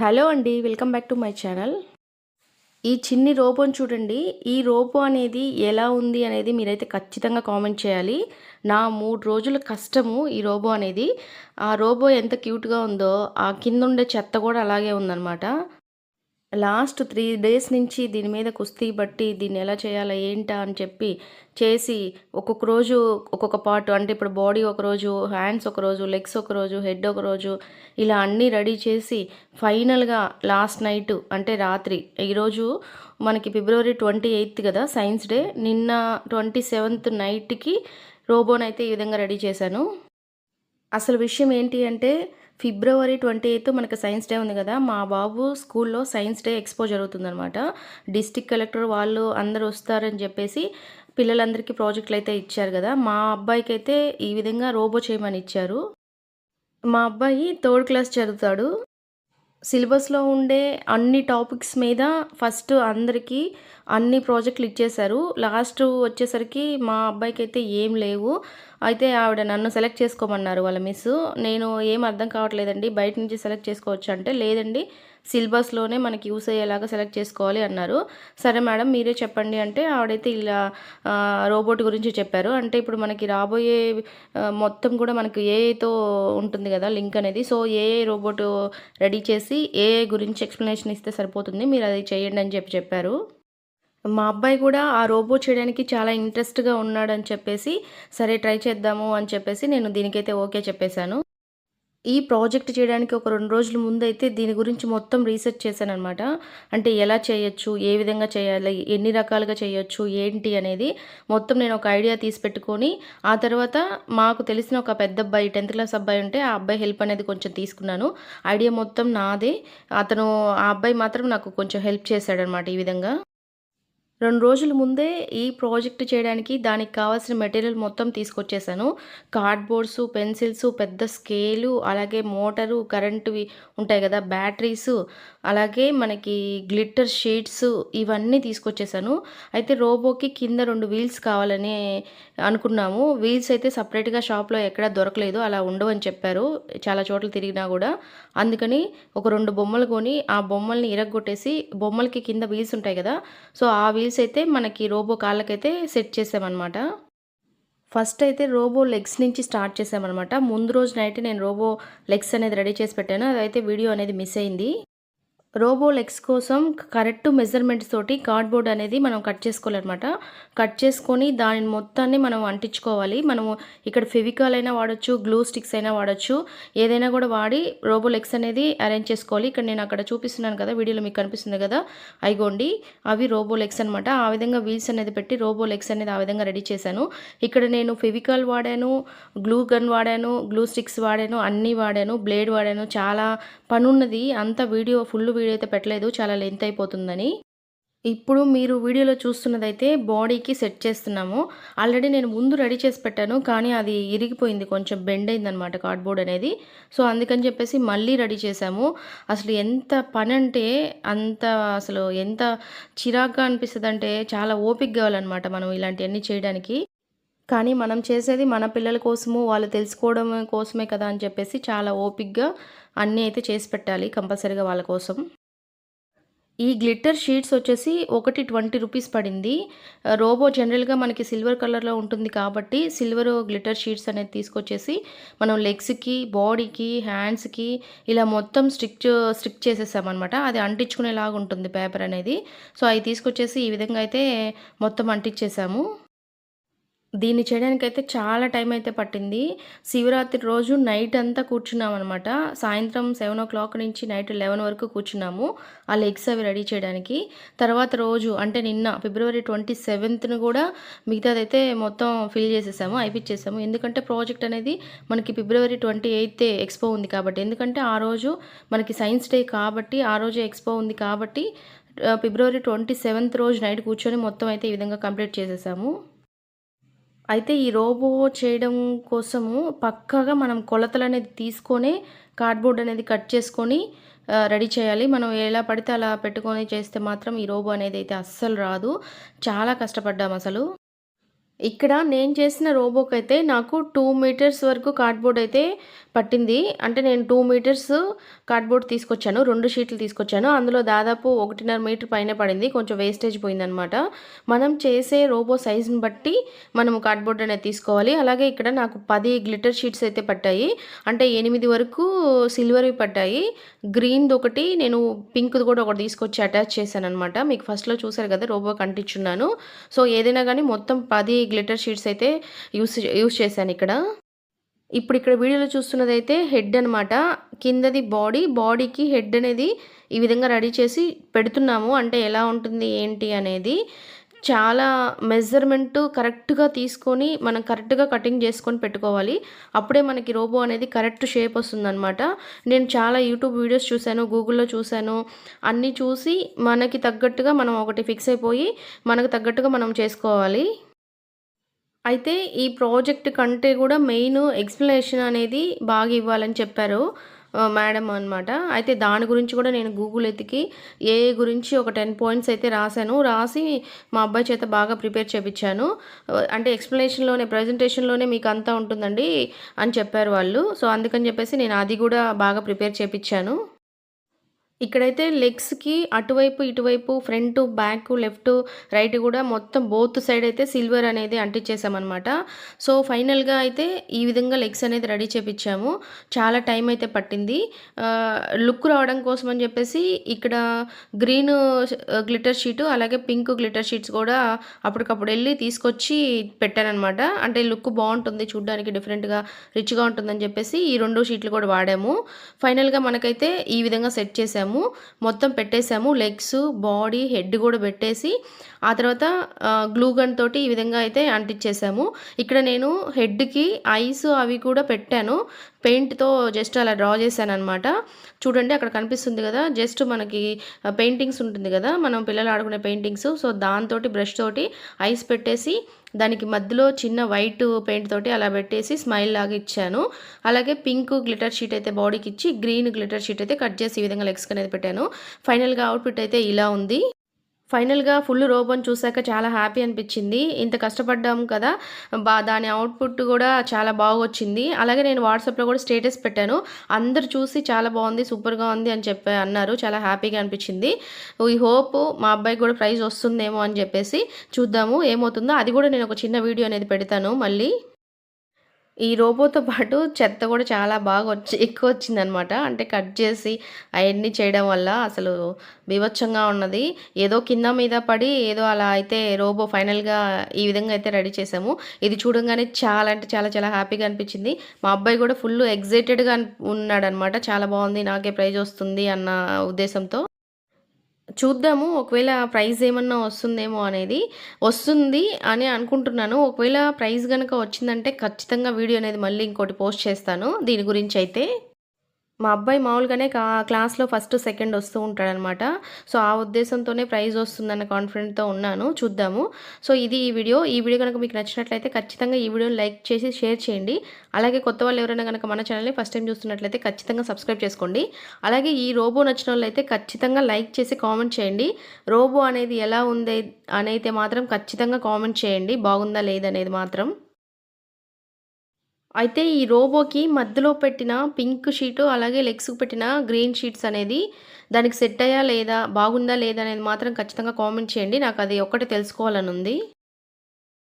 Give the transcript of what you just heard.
Hello అండి welcome back to my channel. ఈ చిన్ని రోబోని చూడండి ఈ రోబో అనేది ఎలా ఉంది అనేది మీరైతే ఖచ్చితంగా కామెంట్ చేయాలి. నా మూడు రోజుల కష్టము ఈ రోబో అనేది. ఆ రోబో ఎంత క్యూట్గా ఉందో ఆ కింద ఉండే చెత్త కూడా అలాగే ఉందన్నమాట. లాస్ట్ త్రీ డేస్ నుంచి దీని మీద కుస్తీ బట్టి దీన్ని ఎలా చేయాలా ఏంటా అని చెప్పి చేసి ఒక్కొక్క రోజు ఒక్కొక్క పార్ట్ అంటే ఇప్పుడు బాడీ ఒకరోజు హ్యాండ్స్ ఒకరోజు లెగ్స్ ఒకరోజు హెడ్ ఒకరోజు ఇలా అన్నీ రెడీ చేసి ఫైనల్గా లాస్ట్ నైట్ అంటే రాత్రి ఈరోజు మనకి ఫిబ్రవరి ట్వంటీ ఎయిత్ కదా సైన్స్ డే నిన్న ట్వంటీ సెవెంత్ నైట్కి రోబోనైతే ఈ విధంగా రెడీ చేశాను. అసలు విషయం ఏంటి అంటే ఫిబ్రవరి ట్వంటీ ఎయిత్ మనకు సైన్స్ డే ఉంది కదా మా బాబు స్కూల్లో సైన్స్ డే ఎక్స్పో జరుగుతుందనమాట డిస్టిక్ కలెక్టర్ వాళ్ళు అందరూ వస్తారని చెప్పేసి పిల్లలందరికీ ప్రాజెక్టులు అయితే ఇచ్చారు కదా మా అబ్బాయికి అయితే ఈ విధంగా రోబో చేయమని ఇచ్చారు. మా అబ్బాయి థర్డ్ క్లాస్ చదువుతాడు. సిలబస్లో ఉండే అన్ని టాపిక్స్ మీద ఫస్ట్ అందరికీ అన్ని ప్రాజెక్టులు ఇచ్చేశారు. లాస్ట్ వచ్చేసరికి మా అబ్బాయికి అయితే ఏం లేవు. అయితే ఆవిడ నన్ను సెలెక్ట్ చేసుకోమన్నారు వాళ్ళ మిస్ నేను ఏం అర్థం కావట్లేదండి. బయట నుంచి సెలెక్ట్ చేసుకోవచ్చు అంటే లేదండి. సిలబస్లోనే మనకి యూస్ అయ్యేలాగా సెలెక్ట్ చేసుకోవాలి అన్నారు. సరే మేడం మీరే చెప్పండి అంటే ఆవిడైతే ఇలా రోబోట్ గురించి చెప్పారు. అంటే ఇప్పుడు మనకి రాబోయే మొత్తం కూడా మనకి ఏఐతో ఉంటుంది కదా లింక్ అనేది. సో ఏఐ రోబోట్ రెడీ చేసి ఏఐ గురించి ఎక్స్ప్లెనేషన్ ఇస్తే సరిపోతుంది. మీరు అది చేయండి అని చెప్పి చెప్పారు. మా అబ్బాయి కూడా ఆ రోబో చేయడానికి చాలా ఇంట్రెస్ట్గా ఉన్నాడని చెప్పేసి సరే ట్రై చేద్దాము అని చెప్పేసి నేను దీనికైతే ఓకే చెప్పేశాను. ఈ ప్రాజెక్ట్ చేయడానికి ఒక రెండు రోజుల ముందు అయితే దీని గురించి మొత్తం రీసెర్చ్ చేశాను అనమాట అంటే ఎలా చేయొచ్చు ఏ విధంగా చేయాలి ఎన్ని రకాలుగా చేయొచ్చు ఏంటి అనేది మొత్తం నేను ఒక ఐడియా తీసి పెట్టుకొని ఆ తర్వాత మాకు తెలిసిన ఒక పెద్ద అబ్బాయి టెన్త్ క్లాస్ అబ్బాయి ఉంటే ఆ అబ్బాయి హెల్ప్ అనేది కొంచెం తీసుకున్నాను. ఐడియా మొత్తం నాదే. అతను ఆ అబ్బాయి మాత్రం నాకు కొంచెం హెల్ప్ చేశాడనమాట ఈ విధంగా. రెండు రోజుల ముందే ఈ ప్రాజెక్ట్ చేయడానికి దానికి కావాల్సిన మెటీరియల్ మొత్తం తీసుకొచ్చేసాను. కార్డ్బోర్డ్స్ పెన్సిల్స్ పెద్ద స్కేలు అలాగే మోటారు కరెంటువి ఉంటాయి కదా బ్యాటరీస్ అలాగే మనకి గ్లిట్టర్ షీట్స్ ఇవన్నీ తీసుకొచ్చేసాను. అయితే రోబోకి కింద రెండు వీల్స్ కావాలని అనుకున్నాము. వీల్స్ అయితే సపరేట్గా షాప్లో ఎక్కడ దొరకలేదు అలా ఉండవని చెప్పారు. చాలా చోట్ల తిరిగినా కూడా. అందుకని ఒక రెండు బొమ్మలు కొని ఆ బొమ్మల్ని ఇరగొట్టేసి బొమ్మలకి కింద వీల్స్ ఉంటాయి కదా సో ఆ వీల్స్ వీల్స్ అయితే మనకి రోబో కాళ్ళకైతే సెట్ చేసామన్నమాట. ఫస్ట్ అయితే రోబో లెగ్స్ నుంచి స్టార్ట్ చేసామన్నమాట. ముందు రోజు నైట్ నేను రోబో లెగ్స్ అనేది రెడీ చేసి పెట్టాను. అదైతే వీడియో అనేది మిస్ అయింది. రోబో లెగ్స్ కోసం కరెక్ట్ మెజర్మెంట్స్ తోటి కార్డ్బోర్డ్ అనేది మనం కట్ చేసుకోవాలన్నమాట. కట్ చేసుకొని దాని మొత్తాన్ని మనం అంటించుకోవాలి. మనము ఇక్కడ ఫెవికాల్ అయినా వాడచ్చు గ్లూ స్టిక్స్ అయినా వాడచ్చు. ఏదైనా కూడా వాడి రోబో లెగ్స్ అనేది అరేంజ్ చేసుకోవాలి. ఇక్కడ నేను అక్కడ చూపిస్తున్నాను కదా వీడియోలో మీకు కనిపిస్తుంది కదా అయిగోండి అవి రోబో లెగ్స్ అనమాట ఆ విధంగా వీల్స్ అనేది పెట్టి రోబో లెగ్స్ అనేది ఆ విధంగా రెడీ చేశాను. ఇక్కడ నేను ఫెవికాల్ వాడాను గ్లూ గన్ వాడాను గ్లూ స్టిక్స్ వాడాను అన్నీ వాడాను బ్లేడ్ వాడాను. చాలా పనున్నది. అంత వీడియో ఫుల్ వీడియో అయితే పెట్టలేదు చాలా లెంత్ అయిపోతుందని. ఇప్పుడు మీరు వీడియోలో చూస్తున్నదైతే బాడీకి సెట్ చేస్తున్నాము. ఆల్రెడీ నేను ముందు రెడీ చేసి పెట్టాను కానీ అది ఇరిగిపోయింది కొంచెం బెండ్ అయిందనమాట కార్డ్బోర్డ్ అనేది. సో అందుకని చెప్పేసి మళ్ళీ రెడీ చేసాము అసలు ఎంత పని అంటే అంత అసలు ఎంత చిరాగ్గా అనిపిస్తుంది అంటే చాలా ఓపిక కావాలన్నమాట మనం ఇలాంటివన్నీ చేయడానికి. కానీ మనం చేసేది మన పిల్లల కోసము వాళ్ళు తెలుసుకోవడం కోసమే కదా అని చెప్పేసి చాలా ఓపిక్గా అన్నీ అయితే చేసి పెట్టాలి కంపల్సరీగా వాళ్ళ కోసం. ఈ గ్లిట్టర్ షీట్స్ వచ్చేసి ఒకటి ట్వంటీ రూపీస్ పడింది. రోబో జనరల్గా మనకి సిల్వర్ కలర్లో ఉంటుంది కాబట్టి సిల్వర్ గ్లిట్టర్ షీట్స్ అనేది తీసుకొచ్చేసి మనం లెగ్స్కి బాడీకి హ్యాండ్స్కి ఇలా మొత్తం స్టిక్ స్టిక్ చేసేసామన్నమాట. అది అంటించుకునేలాగా ఉంటుంది పేపర్ అనేది. సో అవి తీసుకొచ్చేసి ఈ విధంగా అయితే మొత్తం అంటించేసాము. దీన్ని చేయడానికైతే చాలా టైం అయితే పట్టింది. శివరాత్రి రోజు నైట్ అంతా కూర్చున్నాం అనమాట సాయంత్రం సెవెన్ ఓ క్లాక్ నుంచి నైట్ లెవెన్ వరకు కూర్చున్నాము ఆ లెగ్స్ అవి రెడీ చేయడానికి. తర్వాత రోజు అంటే నిన్న ఫిబ్రవరి ట్వంటీ సెవెంత్ను కూడా మిగతాదైతే మొత్తం ఫిల్ చేసేసాము అయిపించేసాము ఎందుకంటే ప్రాజెక్ట్ అనేది మనకి ఫిబ్రవరి ట్వంటీ ఎయిత్ ఎక్స్పో ఉంది కాబట్టి. ఎందుకంటే ఆ రోజు మనకి సైన్స్ డే కాబట్టి ఆ రోజు ఎక్స్పో ఉంది కాబట్టి ఫిబ్రవరి ట్వంటీ సెవెంత్ రోజు నైట్ కూర్చొని మొత్తం అయితే ఈ విధంగా కంప్లీట్ చేసేసాము. అయితే ఈ రోబో చేయడం కోసము పక్కాగా మనం కొలతలు అనేది తీసుకొని కార్డ్బోర్డ్ అనేది కట్ చేసుకొని రెడీ చేయాలి. మనం ఎలా పడితే అలా పెట్టుకొని చేస్తే మాత్రం ఈ రోబో అనేది అయితే అస్సలు రాదు. చాలా కష్టపడ్డాం అసలు. ఇక్కడ నేను చేసిన రోబోకైతే నాకు టూ మీటర్స్ వరకు కార్డ్‌బోర్డ్ అయితే పట్టింది. అంటే నేను టూ మీటర్స్ కార్డ్‌బోర్డ్ తీసుకొచ్చాను. రెండు షీట్లు తీసుకొచ్చాను. అందులో దాదాపు 1.5 మీటర్ పైన పడింది. కొంచెం వేస్టేజ్ పోయిందనమాట. మనం చేసే రోబో సైజుని బట్టి మనం కార్డ్‌బోర్డ్ అనేది తీసుకోవాలి. అలాగే ఇక్కడ నాకు పది గ్లిటర్ షీట్స్ అయితే పట్టాయి. అంటే ఎనిమిది వరకు సిల్వర్‌వి పడ్డాయి. గ్రీన్‌దొకటి నేను పింక్‌ది కూడా ఒకటి తీసుకొచ్చి అటాచ్ చేశాననమాట. మీకు ఫస్ట్‌లో చూసారు కదా! రోబోకి అంటించున్నాను. సో, ఏదైనా కానీ మొత్తం పది గ్లిటర్ షీట్స్ అయితే యూస్ యూస్ చేశాను ఇక్కడ ఇప్పుడు ఇక్కడ వీడియోలో చూస్తున్నదైతే హెడ్ అనమాట. కిందది బాడీ. బాడీకి హెడ్ అనేది ఈ విధంగా రెడీ చేసి పెడుతున్నాము. అంటే ఎలా ఉంటుంది ఏంటి అనేది. చాలా మెజర్‌మెంట్ కరెక్ట్‌గా తీసుకొని మనం కరెక్ట్‌గా కటింగ్ చేసుకొని పెట్టుకోవాలి. అప్పుడే మనకి రోబో అనేది కరెక్ట్ షేప్ వస్తుందనమాట. నేను చాలా యూట్యూబ్ వీడియోస్ చూశాను గూగుల్‌లో చూశాను అన్నీ చూసి మనకి తగ్గట్టుగా మనం ఒకటి ఫిక్స్ అయిపోయి మనకు తగ్గట్టుగా మనం చేసుకోవాలి. అయితే ఈ ప్రాజెక్ట్ కంటే కూడా మెయిన్ ఎక్స్‌ప్లనేషన్ అనేది బాగా ఇవ్వాలని చెప్పారు. మేడం అనమాట. అయితే దాని గురించి కూడా నేను గూగుల్ ఎతికి ఏ గురించి ఒక 10 పాయింట్స్ అయితే రాశాను రాసి మా అబ్బాయి చేత బాగా ప్రిపేర్ చేపిచ్చాను. అంటే అంటే ఎక్స్‌ప్లనేషన్‌లోనే మీకు అంతా ఉంటుందండి అని చెప్పారు వాళ్ళు. సో, అందుకని చెప్పేసి నేను అది కూడా బాగా ప్రిపేర్ చేయించాను ఇక్కడైతే లెగ్స్‌కి అటువైపు, ఇటువైపు ఫ్రంట్ బ్యాక్ లెఫ్ట్ రైట్ కూడా మొత్తం బోత్ సైడ్ అయితే సిల్వర్ అనేది అంటించేసామన్నమాట సో, ఫైనల్‌గా అయితే ఈ విధంగా లెగ్స్ అనేది రెడీ చేపించాము చాలా టైం అయితే పట్టింది. లుక్ రావడం కోసం అని చెప్పేసి ఇక్కడ గ్రీన్ గ్లిటర్ షీటు అలాగే పింక్ గ్లిటర్ షీట్స్ కూడా అప్పటికప్పుడు వెళ్ళి తీసుకొచ్చి పెట్టానమాట అంటే లుక్ బాగుంటుంది చూడ్డానికి డిఫరెంట్‌గా, రిచ్‌గా ఉంటుందని చెప్పేసి ఈ రెండు షీట్లు కూడా వాడాము. ఫైనల్‌గా మనకైతే ఈ విధంగా సెట్ చేసాము. మొత్తం పెట్టేసాము. లెగ్స్, బాడీ, హెడ్ కూడా పెట్టేసి ఆ తర్వాత గ్లూ గన్ తోటి ఈ విధంగా అయితే అంటించేసాము. ఇక్కడ నేను హెడ్‌కి ఐస్ అవి కూడా పెట్టాను. పెయింట్‌తో జస్ట్ అలా డ్రా చేశాననమాట. చూడండి అక్కడ కనిపిస్తుంది కదా జస్ట్ మనకి పెయింటింగ్స్ ఉంటుంది కదా మనం పిల్లలు ఆడుకునే పెయింటింగ్స్. సో, దాంతోటి బ్రష్ తోటి ఐస్ పెట్టేసి దానికి మధ్యలో చిన్న వైట్ పెయింట్ తోటి అలా పెట్టేసి స్మైల్ లాగా ఇచ్చాను. అలాగే పింక్ గ్లిటర్ షీట్ అయితే బాడీకిచ్చి గ్రీన్ గ్లిటర్ షీట్ అయితే కట్ చేసి ఈ విధంగా లెగ్స్ అనేది పెట్టాను. ఫైనల్‌గా అవుట్‌ఫిట్ అయితే ఇలా ఉంది. ఫైనల్‌గా ఫుల్ రోబోని చూశాక చాలా హ్యాపీ అనిపించింది ఇంత కష్టపడ్డాము కదా! బా దాని అవుట్‌పుట్ కూడా చాలా బాగొచ్చింది. అలాగే నేను వాట్సాప్‌లో కూడా స్టేటస్ పెట్టాను. అందరు చూసి చాలా బాగుంది సూపర్‌గా ఉంది అని చెప్పి అన్నారు. చాలా హ్యాపీగా అనిపించింది ఈ హోప్ మా అబ్బాయికి కూడా ప్రైజ్ వస్తుందేమో అని చెప్పేసి చూద్దాము ఏమవుతుందో. అది కూడా నేను ఒక చిన్న వీడియో అనేది పెడతాను మళ్ళీ. ఈ రోబోతో పాటు చెత్త కూడా చాలా బాగా వచ్చి ఎక్కువ వచ్చింది అనమాట అంటే కట్ చేసి అవన్నీ చేయడం వల్ల అసలు బీభత్సంగా ఉన్నది. ఏదో కింద మీద పడి ఏదో అలా అయితే రోబో ఫైనల్‌గా ఈ విధంగా అయితే రెడీ చేసాము. ఇది చూడంగానే చాలా అంటే చాలా చాలా హ్యాపీగా అనిపించింది మా అబ్బాయి కూడా ఫుల్ ఎగ్జైటెడ్గా ఉన్నాడనమాట. చాలా బాగుంది నాకే ప్రైజ్ వస్తుంది అన్న ఉద్దేశంతో. చూద్దాము ఒకవేళ ప్రైజ్ ఏమన్నా వస్తుందేమో అనేది. వస్తుంది అని అనుకుంటున్నాను. ఒకవేళ ప్రైజ్ కనుక వచ్చిందంటే ఖచ్చితంగా వీడియో అనేది మళ్ళీ ఇంకోటి పోస్ట్ చేస్తాను దీని గురించి అయితే మా అబ్బాయి మామూలుగానే కా క్లాస్‌లో ఫస్ట్, సెకండ్ వస్తూ ఉంటాడనమాట. సో, ఆ ఉద్దేశంతోనే ప్రైజ్ వస్తుందన్న కాన్ఫిడెంట్‌తో ఉన్నాను. చూద్దాము. సో, ఇది ఈ వీడియో. ఈ వీడియో గనక మీకు నచ్చినట్లయితే ఖచ్చితంగా ఈ వీడియోని లైక్ చేసి షేర్ చేయండి. అలాగే కొత్త వాళ్ళు ఎవరైనా కనుక మన ఛానల్‌ని ఫస్ట్ టైం చూస్తున్నట్లయితే ఖచ్చితంగా సబ్స్క్రైబ్ చేసుకోండి. అలాగే ఈ రోబో నచ్చినోళ్ళైతే ఖచ్చితంగా లైక్ చేసి కామెంట్ చేయండి. రోబో అనేది ఎలా ఉంది అనైతే మాత్రం ఖచ్చితంగా కామెంట్ చేయండి. బాగుందా లేదనేది మాత్రం. అయితే ఈ రోబోకి మధ్యలో పెట్టిన పింక్ షీటు అలాగే లెగ్స్‌కి పెట్టిన గ్రీన్ షీట్స్ అనేది దానికి సెట్ అయ్యా లేదా? బాగుందా లేదా? అనేది మాత్రం ఖచ్చితంగా కామెంట్ చేయండి. నాకు నాకది ఒక్కటే తెలుసుకోవాలనుంది.